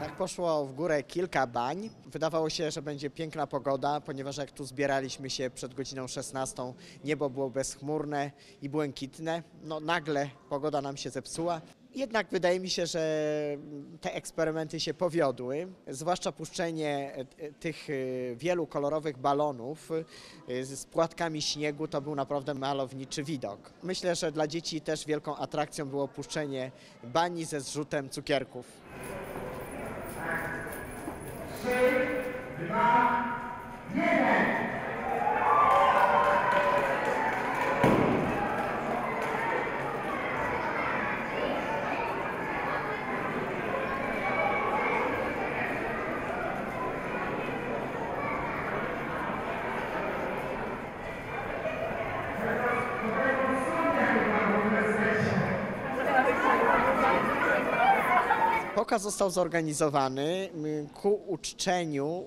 Tak poszło w górę kilka bań. Wydawało się, że będzie piękna pogoda, ponieważ jak tu zbieraliśmy się przed godziną 16, niebo było bezchmurne i błękitne. No nagle pogoda nam się zepsuła. Jednak wydaje mi się, że te eksperymenty się powiodły, zwłaszcza puszczenie e, tych e, wielu kolorowych balonów e, z płatkami śniegu to był naprawdę malowniczy widok. Myślę, że dla dzieci też wielką atrakcją było puszczenie bani ze zrzutem cukierków. Pokaz został zorganizowany ku uczczeniu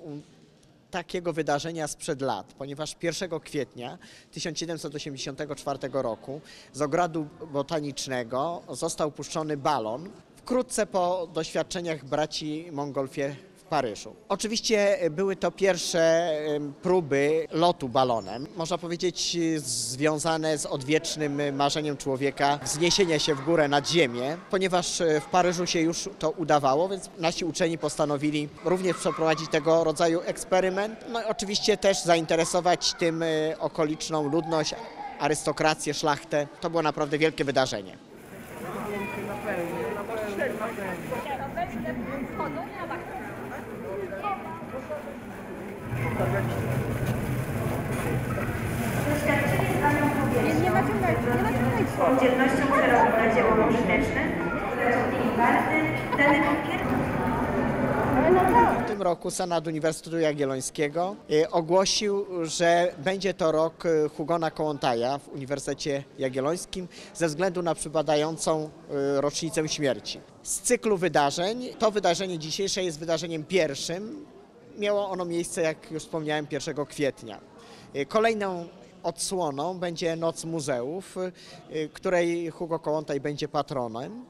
takiego wydarzenia sprzed lat, ponieważ 1 kwietnia 1784 roku z ogrodu botanicznego został puszczony balon. Wkrótce po doświadczeniach braci Mongolfie w Paryżu. Oczywiście były to pierwsze próby lotu balonem, można powiedzieć e, związane z odwiecznym marzeniem człowieka wzniesienia się w górę nad ziemię, ponieważ e, w Paryżu się już to udawało, więc nasi uczeni postanowili również przeprowadzić tego rodzaju eksperyment. No i oczywiście też zainteresować tym e, okoliczną ludność, arystokrację, szlachtę. To było naprawdę wielkie wydarzenie. Doświadczenie z Panią powierzchnią, W tym roku Senat Uniwersytetu Jagiellońskiego e, ogłosił, że będzie to rok e, Hugona Kołłątaja w Uniwersytecie Jagiellońskim ze względu na przypadającą e, rocznicę śmierci. Z cyklu wydarzeń, to wydarzenie dzisiejsze jest wydarzeniem pierwszym. Miało ono miejsce, jak już wspomniałem, 1 kwietnia. E, Kolejną odsłoną będzie Noc Muzeów, y, której Hugo Kołłątaj będzie patronem.